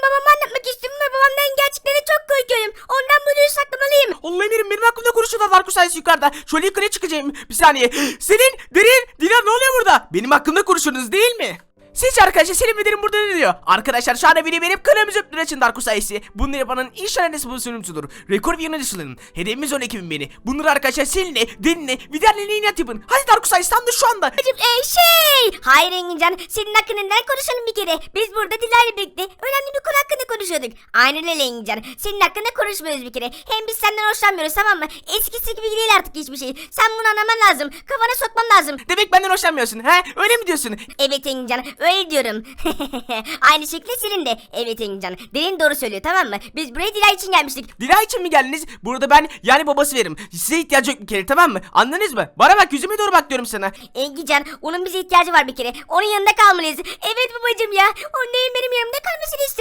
Babacım babama anlatmak istiyorum ve babamdan gerçekleri çok korkuyorum. Ondan bunu saklamalıyım. Allah emirim benim hakkımda konuşuyorlar Darko sayesi yukarıda. Şöyle yukarıya çıkacağım. Bir saniye. Selin, Derin, Dilan ne oluyor burada? Benim hakkımda konuşuyorsunuz değil mi? Sizce arkadaşlar Selim ve Derin burada ne diyor? Arkadaşlar şu anda beni benim kanalımızı öptüğün için Darko sayesi. Bunları yapanın inşallah annesi bu sunumcudur. Rekor bir yöneticilerin. Hedefimiz 12 bin beni. Bunları arkadaşlar Selin'e, Derin'e, Vider'le inat yapın. Hadi Darko sayesi tam da şu anda. Babacım e, şey. Hayır Engincan senin hakkında neden konuşalım bir kere. Biz burada Dilar'la birlikte önemli bir konu hakkında konuşuyorduk. Aynen öyle Engincan. Senin hakkında konuşmuyoruz bir kere. Hem biz senden hoşlanmıyoruz tamam mı? Eskisi gibi değil artık hiçbir şey. Sen bunu anlaman lazım. Kafana sokman lazım. Demek benden hoşlanmıyorsun. He? Öyle mi diyorsun? Evet Engincan öyle diyorum. Aynı şekilde senin de. Evet Engincan. Derin doğru söylüyor tamam mı? Biz buraya Dilar için gelmiştik. Dila için mi geldiniz? Burada ben yani babası verim. Size ihtiyacı yok bir kere tamam mı? Anladınız mı? Bana bak yüzüme doğru bak diyorum sana. Engincan onun bize ihtiyacı var bir kere. Onun yanında kalmalıyız. Evet babacım ya. Onun değil benim yanımda kalmasını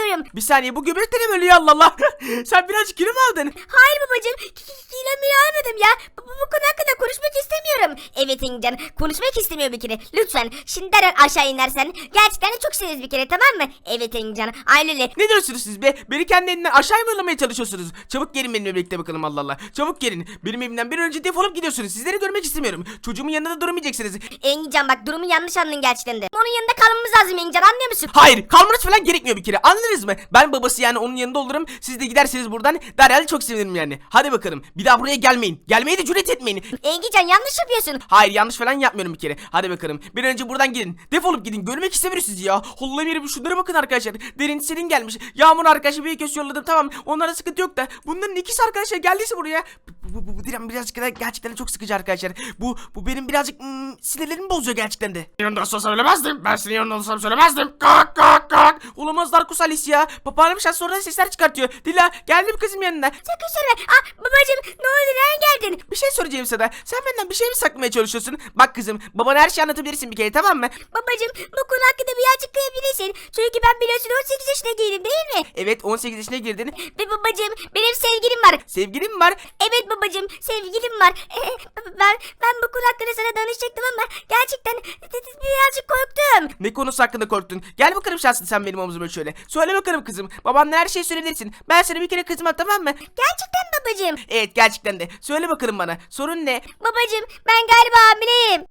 istiyorum. Bir saniye bu göbekte ne böyle ya Allah Allah. Sen birazcık kilo mu aldın? Hayır babacım. K- k- Kilomu almadım ya. Bu, bu, konu hakkında konuşmak istemiyorum. Evet Engincan konuşmak istemiyor bir kere. Lütfen şimdi derhal aşağı inersen. Gerçekten de çok severiz bir kere tamam mı? Evet. Aynen öyle. Ne diyorsunuz siz be? Beni kendi elinden aşağı mı yollamaya çalışıyorsunuz? Çabuk gelin benimle birlikte bakalım Allah Allah. Çabuk gelin. Benim evimden bir önce defolup gidiyorsunuz. Sizleri görmek istemiyorum. Çocuğumun yanında da durmayacaksınız. Engincan bak durumu yanlış anladın gerçekten de. Onun yanında kalmamız lazım Engincan anlıyor musun? Hayır kalmanız falan gerekmiyor bir kere anladınız mı? Ben babası yani onun yanında olurum. Siz de giderseniz buradan derhal çok sevinirim yani. Hadi bakalım bir daha buraya gelmeyin. Gelmeye de cüret etmeyin. Engincan yanlış yapıyorsun. Hayır yanlış falan yapmıyorum bir kere. Hadi bakalım. Bir an önce buradan gidin. Defolup gidin. Görmek istemiyoruz sizi ya. Allah'ım yerim şunlara bakın arkadaşlar. Derin senin gelmiş. Yağmur arkadaşı bir köşe yolladım tamam. Onlara sıkıntı yok da. Bunların ikisi arkadaşlar geldiyse buraya. Bu, bu, bu, bu Diren birazcık da gerçekten çok sıkıcı arkadaşlar. Bu bu benim birazcık hmm, sinirlerimi bozuyor gerçekten de. Yanında olsa söylemezdim. Ben senin yanında olsam söylemezdim. Kalk kalk kalk. Olamaz Darkus Alice ya. Papağanım şans sonra sesler çıkartıyor. Dila geldim kızım yanına. Söyleme. Ah babacım ne oldu nereden geldin? Bir şey soracağım sana. Sen benden bir şey mi saklamaya çalışıyorsun? Bak kızım babana her şeyi anlatabilirsin bir kere tamam mı? Babacım bu konu hakkında birazcık kıyabilirsin. Çünkü ben biliyorsun 18 yaşına girdim değil mi? Evet 18 yaşına girdin. Ve babacım benim sevgilim var. Sevgilin mi var. Evet babacım sevgilim var. ben ben bu konu hakkında sana danışacaktım ama gerçekten birazcık korktum. Ne konusu hakkında korktun? Gel bakalım şanslı sen benim omzuma şöyle. Söyle bakalım kızım. Babanla her şeyi söyleyebilirsin. Ben sana bir kere kızma tamam mı? Gerçekten babacım. Evet gerçekten de. Söyle bakalım bana. Sorun ne? Babacım ben galiba hamileyim.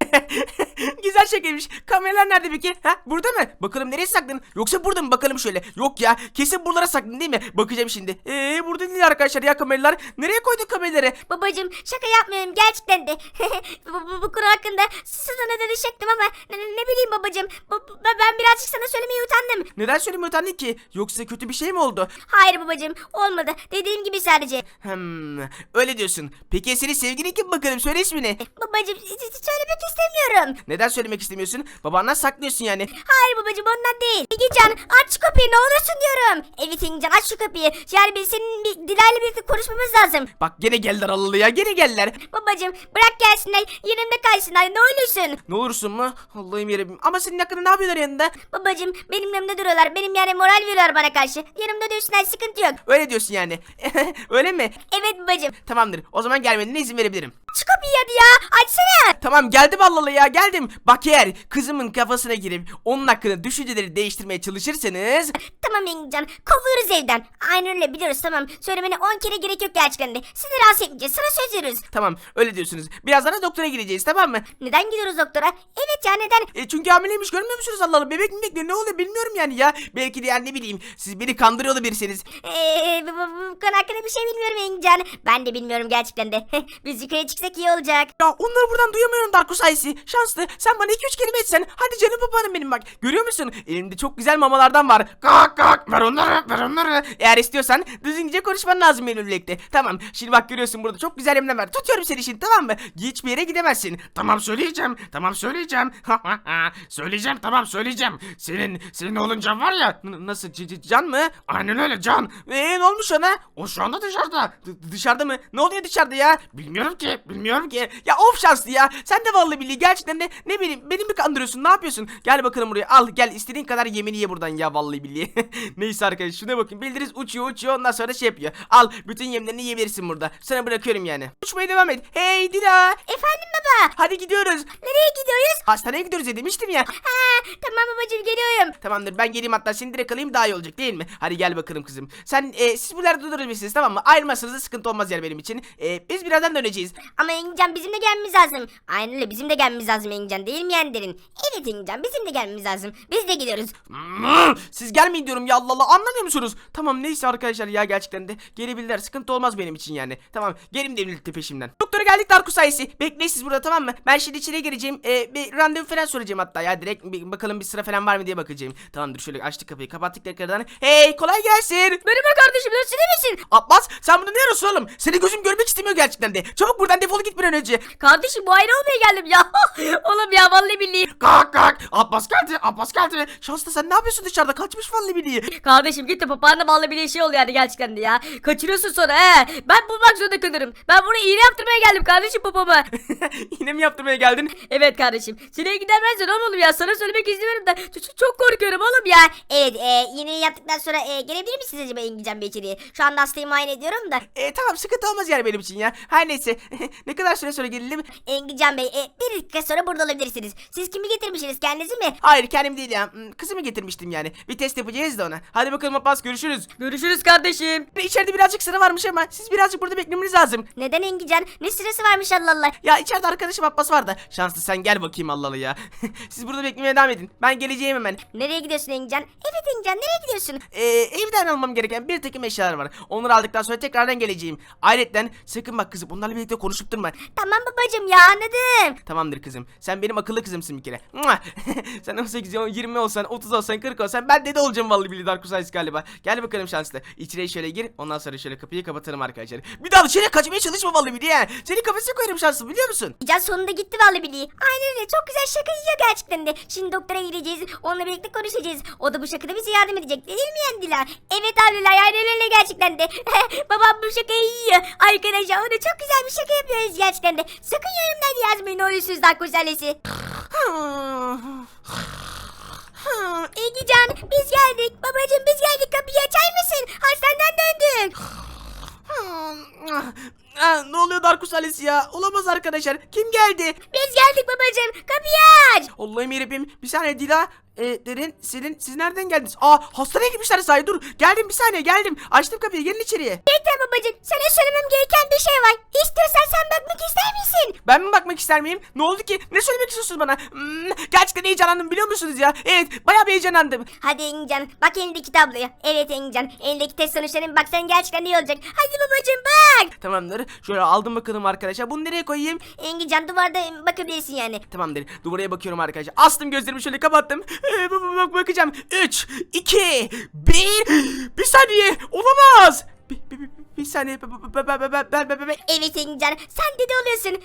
Güzel şakaymış. Kameralar nerede peki? Ha burada mı? Bakalım nereye sakladın? Yoksa burada mı? Bakalım şöyle. Yok ya. Kesin buralara sakladın değil mi? Bakacağım şimdi. Eee burada değil arkadaşlar ya kameralar. Nereye koydun kameraları? babacım şaka yapmıyorum gerçekten de. bu, bu, bu konu hakkında sana danışacaktım ama ne, ne bileyim babacım. Bu- bu- ben birazcık sana söylemeye utandım. Neden söylemeye utandın ki? Yoksa kötü bir şey mi oldu? Hayır babacım olmadı. Dediğim gibi sadece. Hmm, öyle diyorsun. Peki senin sevgilin kim bakalım? Söyle ismini. Babacım s- s- söylemek istemiyorum. Neden söylemek istemiyorsun? Babandan saklıyorsun yani. Hayır babacım ondan değil. İlgican aç şu kapıyı ne olursun diyorum. Evet İlgican aç şu kapıyı. Yani biz senin bir Dilay'la birlikte konuşmamız lazım. Bak gene geldiler Allah'lı ya gene geldiler. Babacım bırak gelsinler yanımda kalsınlar ne olursun. Ne olursun mu? Allah'ım yarabbim. Ama senin hakkında ne yapıyorlar yanında? Babacım benim yanımda duruyorlar. Benim yani moral veriyorlar bana karşı. Yanımda dursunlar sıkıntı yok. Öyle diyorsun yani. Öyle mi? Evet babacım. Tamamdır. O zaman gelmene izin verebilirim. Aç kapıyı hadi ya. Açsana. Tamam geldim Allah'lı ya geldim. Bak eğer kızımın kafasına girip onun hakkında düşünceleri değiştirmeye çalışırsanız Tamam İlgican kovuyoruz evden. Aynen öyle biliyoruz tamam. Söylemene 10 kere gerek yok gerçekten de. Seni rahatsız etmeyeceğiz. Sana söz veriyoruz. tamam öyle diyorsunuz. Birazdan da doktora gideceğiz tamam mı? Neden gidiyoruz doktora? Evet ya neden? E çünkü hamileymiş görmüyor musunuz Allah Allah? Bebek mi bekliyor ne oluyor bilmiyorum yani ya. Belki de yani ne bileyim siz beni kandırıyor olabilirsiniz. Eee bu, bu, bu konu hakkında bir şey bilmiyorum İlgican. Ben de bilmiyorum gerçekten de. Biz yukarı çıksak iyi olacak. Ya onları buradan duyamıyorum Darko sayesi. Şanslı sen bana iki üç kelime etsen. Hadi canım babanım benim bak. Görüyor musun? Elimde çok güzel mamalardan var. Kalk kalk. Ver onları ver onları. Eğer istiyorsan düzgünce konuşman lazım benimle birlikte. Tamam. Şimdi bak görüyorsun burada çok güzel yemler var. Tutuyorum seni şimdi tamam mı? Hiçbir yere gidemezsin. Tamam söyleyeceğim. Tamam söyleyeceğim. söyleyeceğim tamam söyleyeceğim. Senin senin oğlun Can var ya. N- nasıl? C- c- can mı? Aynen öyle Can. Eee ne olmuş ona? O şu anda dışarıda. D- dışarıda mı? Ne oluyor dışarıda ya? Bilmiyorum ki. Bilmiyorum ki. Ya of şanslı ya. Sen de vallahi billahi gerçekten de ne bileyim beni mi kandırıyorsun? Ne yapıyorsun? Gel bakalım buraya. Al gel istediğin kadar yemini ye buradan ya vallahi billahi. Neyse arkadaşlar şuna bakın. Bildiriz uçuyor uçuyor ondan sonra şey yapıyor. Al bütün yemlerini yiyebilirsin burada. Sana bırakıyorum yani. Uçmaya devam et. Hey Dila. Efendim baba. Hadi gidiyoruz. Nereye gidiyoruz? Hastaneye gidiyoruz ya demiştim ya. Ha, tamam babacığım geliyorum. Tamamdır ben geleyim hatta seni direkt alayım daha iyi olacak değil mi? Hadi gel bakalım kızım. Sen e, siz buralarda durabilirsiniz tamam mı? Ayrılmazsanız da sıkıntı olmaz yani benim için. E, biz birazdan döneceğiz. Ama Engincan bizim de gelmemiz lazım. Aynen öyle bizim de gelmemiz lazım Engincan değil mi Yender'in? Evet Engincan bizim de gelmemiz lazım. Biz de gidiyoruz. Siz gelmeyin diyorum ya Allah Allah anlamıyor musunuz? Tamam neyse arkadaşlar ya gerçekten de gelebilirler sıkıntı olmaz benim için yani. Tamam gelin de birlikte peşimden. Doktora geldik Darko sayesi. Bekleyin siz burada tamam mı? Ben şimdi içeri gireceğim. Ee, bir randevu falan soracağım hatta ya direkt bir bakalım bir sıra falan var mı diye bakacağım. Tamamdır şöyle açtık kapıyı kapattık tekrardan. Hey kolay gelsin. Merhaba kardeşim nasılsın iyi misin? Abbas sen bunu ne arıyorsun oğlum? Seni gözüm görmek istemiyor gerçekten de. Çabuk buradan defol git bir an önce. Kardeşim bu ayrı olmaya geldim ya. Oğlum ya vallahi billahi. Kalk kalk. Abbas geldi. Abbas geldi. Şanslı sen ne yapıyorsun dışarıda? Kaçmış vallahi billahi. Kardeşim git de papağanla bağlı bir şey oluyor yani gerçekten de ya. Kaçırıyorsun sonra he. Ben bulmak zorunda kalırım. Ben buraya iğne yaptırmaya geldim kardeşim papama. Yine mi yaptırmaya geldin? evet kardeşim. Seni gidemezsin oğlum ya. Sana söylemek istemiyorum da çok, çok korkuyorum oğlum ya. Evet e, iğneyi yaptıktan sonra e, gelebilir misiniz acaba İngilizcem Bey içeriye? Şu anda hastayı muayene ediyorum da. E, tamam sıkıntı olmaz yani benim için ya. Her neyse. ne kadar süre sonra gelelim? Engilcan Bey e, bir dakika sonra burada olabilirsiniz. Siz kimi getirmişsiniz kendinizi mi? Hayır kendim değil ya. Hmm, Kızımı getirmiştim yani. Bir test yapacağız da ona. Hadi bakalım Abbas görüşürüz. Görüşürüz kardeşim. İçeride birazcık sıra varmış ama siz birazcık burada beklemeniz lazım. Neden Engilcan? Ne sırası varmış Allah Allah. Ya içeride arkadaşım Abbas var da. Şanslı sen gel bakayım Allah'lı ya. siz burada beklemeye devam edin. Ben geleceğim hemen. Nereye gidiyorsun Engilcan? Evet Engilcan nereye gidiyorsun? Ee, evden almam gereken bir takım eşyalar var. Onları aldıktan sonra tekrardan geleceğim. Ayrıca sakın bak kızım onlarla birlikte konuşup durma. Tamam babacım ya anladım. Tamamdır kızım. Sen benim akıllı kızımsın bir kere. Mua! sen 18, 20 olsan, 30 olsan, 40 olsan ben dede olacağım vallahi billahi Dark Souls galiba. Gel bakalım şanslı. İçeriye şöyle gir. Ondan sonra şöyle kapıyı kapatalım arkadaşlar. Bir daha dışarıya kaçmaya çalışma vallahi billahi. ha. Seni kafese koyarım şanslı biliyor musun? Engilcan sonunda gitti vallahi billahi. Aynen öyle çok güzel şaka yiyor gerçekten de. Şimdi doktora gideceğiz. Onunla birlikte konuşacağız. O da bu şakada bize yardım edecek değil mi Yendiler? Evet abiler aynen öyle gerçekten de. Babam bu şakayı yiyor. Arkadaşlar ona çok güzel bir şaka yapıyoruz gerçekten de. Sakın yorumlarda yazmayın ne oluyorsunuz Dark Gonzales'i. Egican biz geldik. Babacım biz geldik kapıyı açar mısın? Hastaneden döndük. Aa, ne oluyor Darkus Ailesi ya? Olamaz arkadaşlar. Kim geldi? Biz geldik babacım kapıyı aç. Allah'ım yarabbim. Bir saniye Dila. E, Derin, Selin siz nereden geldiniz? Aa hastaneye gitmişler sahi dur. Geldim bir saniye geldim. Açtım kapıyı gelin içeriye. Bekle babacım sana söylemem gereken bir şey var. İstiyorsan sen bakmak ister misin? Ben mi bakmak ister miyim? Ne oldu ki? Ne söylemek istiyorsunuz bana? Hmm, gerçekten heyecanlandım biliyor musunuz ya? Evet bayağı bir heyecanlandım. Hadi Engincan bak elindeki tabloya. Evet Engincan elindeki test sonuçlarına bak sen gerçekten iyi olacak. Hadi babacım bak. Tamamdır. Şöyle aldım bakalım arkadaşlar. Bunu nereye koyayım? Engincan duvarda bakabilirsin yani. Tamamdır. Duvara bakıyorum arkadaşlar. Astım gözlerimi şöyle kapattım. Ee, bak- bak- bakacağım. 3, 2, 1. Bir saniye. Olamaz. Bir, bir, bir, bir saniye. Ben, ben, ben, ben, ben, ben, ben. Evet Engincan sen dede oluyorsun.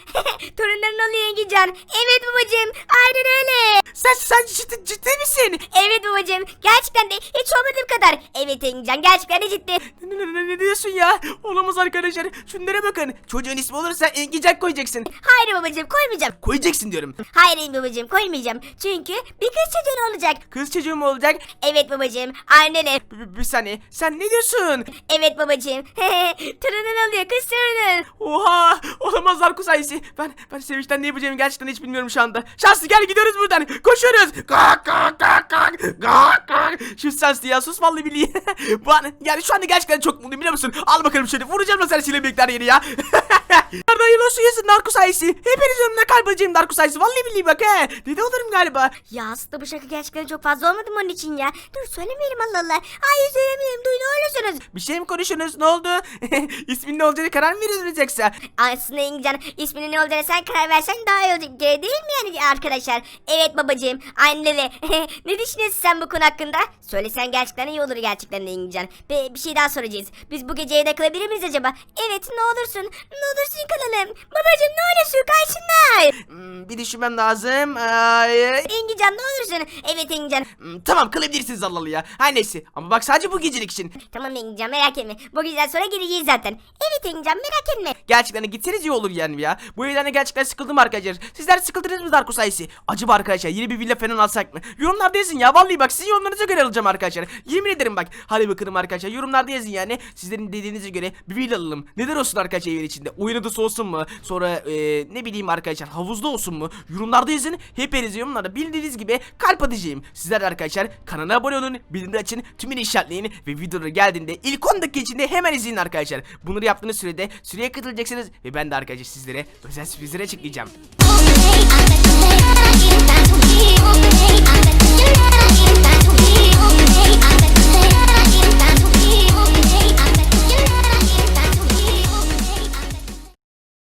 Torunların oluyor Engincan. Evet babacım aynen öyle. Sen, sen ciddi, ciddi misin? Evet babacım gerçekten de hiç olmadığım kadar. Evet Engincan gerçekten de ciddi. Ne, ne, ne, ne diyorsun ya? Olamaz arkadaşlar. Şunlara bakın. Çocuğun ismi olursa Engicek koyacaksın. Hayır babacım koymayacağım. Koyacaksın diyorum. Hayır babacım koymayacağım. Çünkü bir kız çocuğun olacak. Kız çocuğu mu olacak? Evet babacım aynen öyle. Bir- bir saniye. Sen ne diyorsun? Evet babacığım. Torunun oluyor kız torunun. Oha! Olamaz Darkus ailesi. Ben ben sevinçten ne yapacağımı gerçekten hiç bilmiyorum şu anda. Şanslı gel gidiyoruz buradan. Koşuyoruz. Kalk kalk kalk kalk. Kalk kalk. Şu şanslı ya sus vallahi billahi. Bana yani şu anda gerçekten çok mutluyum biliyor musun? Al bakalım şöyle vuracağım da sen silah bekler yeri ya. Nerede hayırlı olsun yesin Darkus ailesi. Hepiniz önüne kalbacağım Darkus ailesi. Vallahi billahi bak he. Dede olurum galiba. Ya aslında bu şaka gerçekten çok fazla olmadı mı onun için ya? Dur söylemeyelim Allah Allah. Hayır söylemeyelim. Duy ne olursunuz. Bir şey mi konuşuyorsunuz? Ne oldu? İsmin ne olacağını karar mı veriyorsunuz yoksa? Aslında İngilizcan isminin ne olacağını sen karar versen daha iyi olacak değil mi yani arkadaşlar? Evet babacığım. Aynen öyle. ne düşünüyorsun sen bu konu hakkında? Söylesen gerçekten iyi olur gerçekten de İngilizcan. Ve bir şey daha soracağız. Biz bu gece evde kalabilir miyiz acaba? Evet ne olursun. Ne olursun kalalım. Babacığım ne olursun kaçsınlar. Hmm, bir düşünmem lazım. Ay. İngilizcan ne olursun. Evet İngilizcan. Hmm, tamam kalabilirsiniz Allah'lı ya. Her neyse. Ama bak sadece bu gecelik için. Tamam Engincan merak etme. Bu güzel sonra geleceğiz zaten. Evet Engincan merak etme. Gerçekten de gitseniz iyi olur yani ya. Bu evden de gerçekten sıkıldım arkadaşlar. Sizler sıkıldınız mı Darko sayısı? Acaba arkadaşlar yeni bir villa falan alsak mı? Yorumlarda yazın ya. Vallahi bak sizin yorumlarınıza göre alacağım arkadaşlar. Yemin ederim bak. Hadi bakalım arkadaşlar. Yorumlarda yazın yani. Sizlerin dediğinize göre bir villa alalım. Neden olsun arkadaşlar evin içinde? Oyun adası olsun mu? Sonra e, ne bileyim arkadaşlar havuzda olsun olsun mu? Yorumlarda yazın. Hepiniz yorumlarda bildiğiniz gibi kalp atacağım. Sizler arkadaşlar kanala abone olun. Bildirim açın. Tümünü işaretleyin. Ve videoları geldiğinde ilk 10 dakika içinde hemen izleyin arkadaşlar. Bunları yaptığınız sürede süreye katılacaksınız. Ve ben de arkadaşlar sizlere özel sürprizler açıklayacağım.